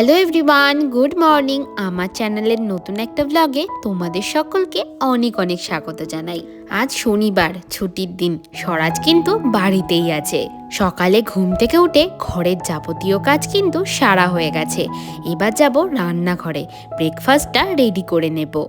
Hello everyone good morning আমার চ্যানেলের নতুন একটা ব্লগে তোমাদের সকলকে অনেক অনেক স্বাগত জানাই। আজ শনিবার, ছুটির দিন। স্বরাজ কিন্তু বাড়িতেই আছে। সকালে ঘুম থেকে উঠে ঘরের যাবতীয় কাজ কিন্তু সারা হয়ে গেছে। এবার যাব রান্নাঘরে। ব্রেকফাস্টটা রেডি করে নেব।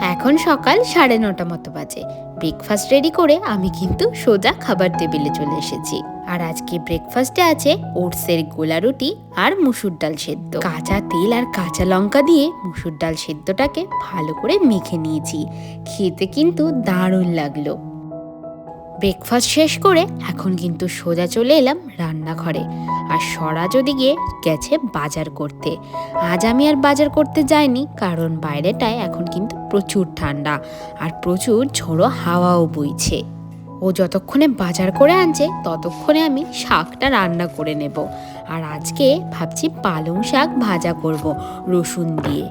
এখন সকাল সাড়ে নটা মতো বাজে। ব্রেকফাস্ট রেডি করে আমি কিন্তু সোজা খাবার টেবিলে চলে এসেছি। আর আজকে ব্রেকফাস্টে আছে ওটসের গোলা রুটি আর মুসুর ডাল সেদ্ধ। কাঁচা তেল আর কাঁচা লঙ্কা দিয়ে মুসুর ডাল সেদ্ধটাকে ভালো করে মেখে নিয়েছি। খেতে কিন্তু দারুণ লাগল। ব্রেকফাস্ট শেষ করে এখন কিন্তু সোজা চলে এলাম রান্নাঘরে। আর স্বরাজ ওদিকে গেছে বাজার করতে। আজ আমি আর বাজার করতে যাইনি কারণ বাইরেটায় এখন কিন্তু প্রচুর ঠান্ডা। আর প্রচুর ঝোড়ো হাওয়াও বইছে। ও যতক্ষণে বাজার করে আনছে, ততক্ষণে আমি শাকটা রান্না করে নেব। আর আজকে ভাবছি পালং শাক ভাজা করব, রসুন দিয়ে।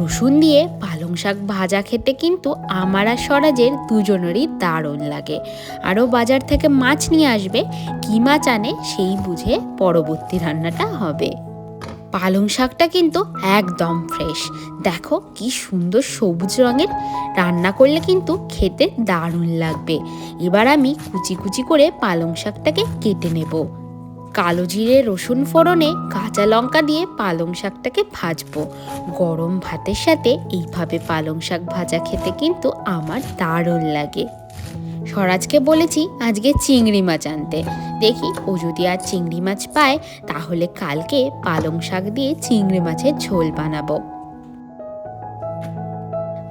রসুন দিয়ে পালং শাক ভাজা খেতে কিন্তু আমার আর স্বরাজের দুজনেরই দারুণ লাগে। আরও বাজার থেকে মাছ নিয়ে আসবে, কী মাছ আনে সেই বুঝে পরবর্তী রান্নাটা হবে। পালং শাকটা কিন্তু একদম ফ্রেশ দেখো কি সুন্দর সবুজ রঙের। রান্না করলে কিন্তু খেতে দারুণ লাগবে। এবার আমি কুচি কুচি করে পালং শাকটাকে কেটে নেব। কালো জিরে, রসুন ফোড়নে কাঁচা লঙ্কা দিয়ে পালং শাকটাকে ভাজবো। গরম ভাতের সাথে এইভাবে পালং শাক ভাজা খেতে কিন্তু আমার দারুণ লাগে। স্বরাজকে বলেছি আজকে চিংড়ি মাছ আনতে। দেখি ও যদি আর চিংড়ি মাছ পায়, তাহলে কালকে পালং শাক দিয়ে চিংড়ি মাছের ঝোল বানাবো।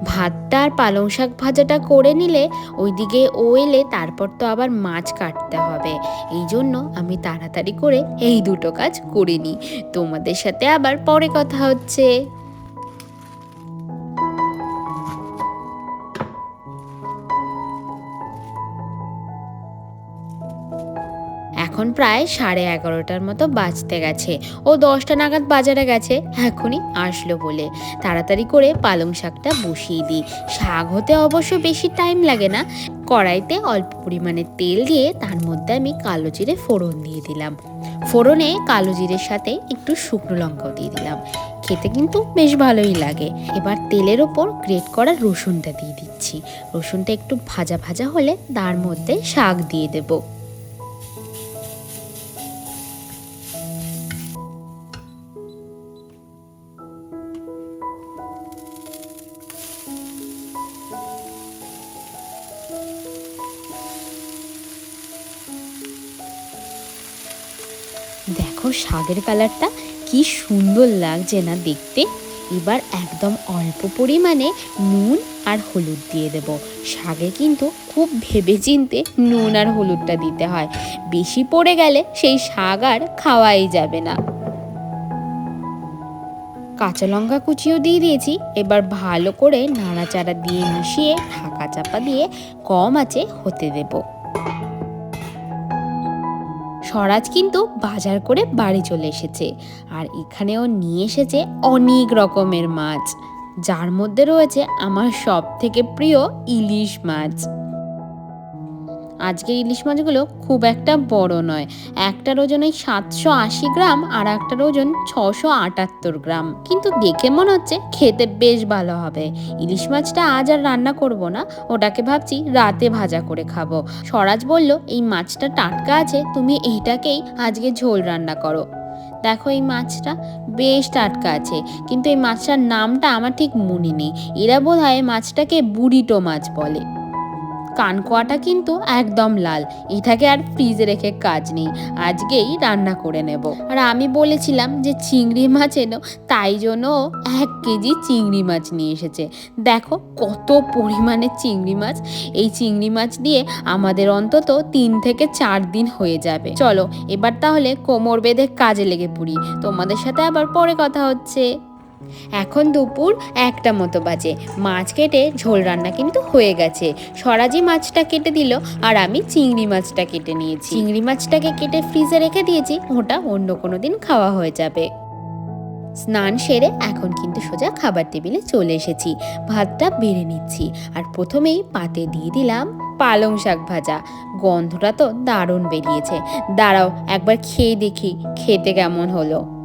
ভাতটা আর পালং শাক ভাজাটা করে নিলে ওইদিকে ও এলে তারপর তো আবার মাছ কাটতে হবে। এই জন্য আমি তাড়াতাড়ি করে এই দুটো কাজ করে নিই। তোমাদের সাথে আবার পরে কথা হচ্ছে। এখন প্রায় সাড়ে এগারোটার মতো বাজতে গেছে ও দশটা নাগাদ বাজারে গেছে। এখনই আসলো বলে। তাড়াতাড়ি করে পালং শাকটা বসিয়ে দিই। শাক হতে অবশ্য বেশি টাইম লাগে না। কড়াইতে অল্প পরিমাণে তেল দিয়ে তার মধ্যে আমি কালো জিরে ফোড়ন দিয়ে দিলাম। ফোড়নে কালো জিরের সাথে একটু শুকনো লঙ্কাও দিয়ে দিলাম। খেতে কিন্তু বেশ ভালোই লাগে। এবার তেলের ওপর গ্রেট করা রসুনটা দিয়ে দিচ্ছি। রসুনটা একটু ভাজা ভাজা হলে তার মধ্যে শাক দিয়ে দেবো। দেখো শাকের কালারটা কি সুন্দর লাগছে না দেখতে। এবার একদম অল্প পরিমাণে নুন আর হলুদ দিয়ে দেব। শাকে কিন্তু খুব ভেবে চিনতে নুন আর হলুদটা দিতে হয়। বেশি পড়ে গেলে সেই শাক আর খাওয়াই যাবে না। কাঁচা লঙ্কা কুচিও দিয়ে দিয়েছি। এবার ভালো করে নাড়াচাড়া দিয়ে মিশিয়ে ঢাকা চাপা দিয়ে কম আছে হতে দেবো। স্বরাজ কিন্তু বাজার করে বাড়ি চলে এসেছে আর এখানেও নিয়ে এসেছে অনেক রকমের মাছ। যার মধ্যে রয়েছে আমার সব থেকে প্রিয় ইলিশ মাছ। আজকের ইলিশ মাছগুলো খুব একটা বড় নয়। একটার ওজন এই সাতশো আশি গ্রাম আর একটার ওজন ছশো আটাত্তর গ্রাম। কিন্তু দেখে মনে হচ্ছে খেতে বেশ ভালো হবে। ইলিশ মাছটা আজ আর রান্না করব না, ওটাকে ভাবছি রাতে ভাজা করে খাব। স্বরাজ বলল, এই মাছটা টাটকা আছে, তুমি এইটাকেই আজকে ঝোল রান্না করো। দেখো এই মাছটা বেশ টাটকা আছে, কিন্তু এই মাছটার নামটা আমার ঠিক মনে নেই। এরা বোধ হয় মাছটাকে বুড়িটো মাছ বলে। কানকোয়াটা কিন্তু একদম লাল। এটাকে আর ফ্রিজে রেখে কাজ নেই। আজকেই রান্না করে নেব। আর আমি বলেছিলাম যে চিংড়ি মাছ এনো, তাই জন্য এক কেজি চিংড়ি মাছ নিয়ে এসেছে। দেখো কত পরিমাণে চিংড়ি মাছ। এই চিংড়ি মাছ দিয়ে আমাদের অন্তত তিন থেকে চার দিন হয়ে যাবে। চলো, এবার তাহলে কোমর বেঁধে কাজে লেগে পড়ি। তোমাদের সাথে আবার পরে কথা হচ্ছে। এখন দুপুর একটা মতো বাজে। মাছ কেটে ঝোল রান্না কিন্তু হয়ে গেছে। সরাজি মাছটা কেটে দিল আর আমি চিংড়ি মাছটা কেটে নিয়েছি। চিংড়ি মাছটাকে কেটে ফ্রিজে রেখে দিয়েছি, ওটা অন্য কোনো দিন খাওয়া হয়ে যাবে। স্নান সেরে এখন কিন্তু সোজা খাবার টেবিলে চলে এসেছি। ভাতটা বেড়ে নিচ্ছি আর প্রথমেই পাতে দিয়ে দিলাম পালং শাক ভাজা। গন্ধটা তো দারুণ বেরিয়েছে। দাঁড়াও, একবার খেয়ে দেখি, খেতে কেমন হলো?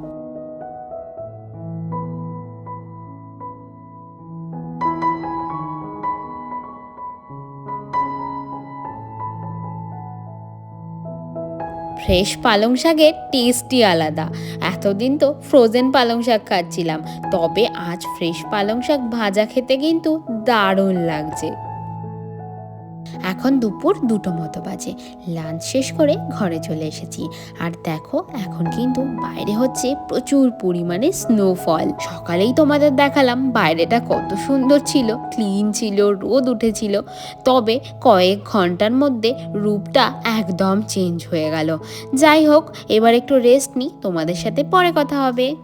ফ্রেশ পালং শাকের টেস্টই আলাদা। এতদিন তো ফ্রোজেন পালং শাক খাচ্ছিলাম। তবে আজ ফ্রেশ পালং শাক ভাজা খেতে কিন্তু দারুণ লাগছে। এখন দুপুর দুটো মতো বাজে। লাঞ্চ শেষ করে ঘরে চলে এসেছি। আর দেখো, এখন কিন্তু বাইরে হচ্ছে প্রচুর পরিমাণে স্নোফল সকালেই তোমাদের দেখালাম বাইরেটা কত সুন্দর ছিল। ক্লিন ছিল, রোদ উঠেছিল। তবে কয়েক ঘণ্টার মধ্যে রূপটা একদম চেঞ্জ হয়ে গেল। যাই হোক, এবার একটু রেস্ট নিই। তোমাদের সাথে পরে কথা হবে।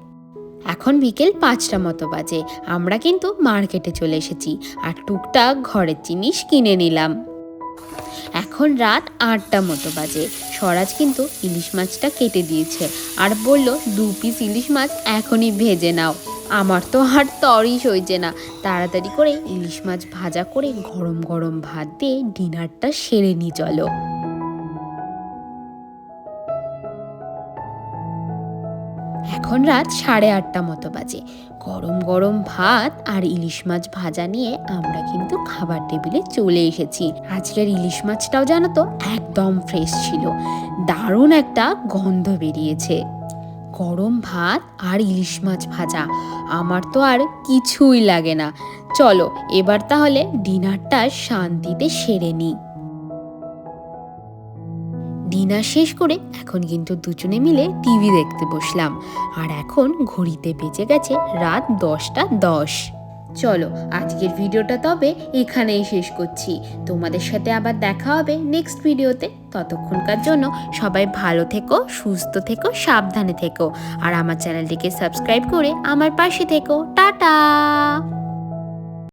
এখন বিকেল পাঁচটা মতো বাজে। আমরা কিন্তু মার্কেটে চলে এসেছি। আর টুকটাক ঘরের জিনিস কিনে নিলাম। এখন রাত আটটা মতো বাজে। স্বরাজ কিন্তু ইলিশ মাছটা কেটে দিয়েছে আর বলল, দু পিস ইলিশ মাছ এখনই ভেজে নাও। আমার তো আর তরই সইছে না। তাড়াতাড়ি করে ইলিশ মাছ ভাজা করে গরম গরম ভাত দিয়ে ডিনারটা সেরে নি চলো। এখন রাত সাড়ে আটটা মতো বাজে। গরম গরম ভাত আর ইলিশ মাছ ভাজা নিয়ে আমরা কিন্তু খাবার টেবিলে চলে এসেছি। আজকের ইলিশ মাছটাও জানো তো একদম ফ্রেশ ছিল। দারুণ একটা গন্ধ বেরিয়েছে। গরম ভাত আর ইলিশ মাছ ভাজা, আমার তো আর কিছুই লাগে না। চলো, এবার তাহলে ডিনারটা শান্তিতে সেরে নিই। ডিনার শেষ করে এখন কিন্তু দুজনে মিলে টিভি দেখতে বসলাম। আর এখন ঘড়িতে বেজে গেছে রাত দশটা দশ। চলো, আজকের ভিডিওটা তবে এখানেই শেষ করছি। তোমাদের সাথে আবার দেখা হবে নেক্সট ভিডিওতে। ততক্ষণকার জন্য সবাই ভালো থেকো, সুস্থ থেকো, সাবধানে থেকো। আর আমার চ্যানেলটিকে সাবস্ক্রাইব করে আমার পাশে থেকো। টাটা!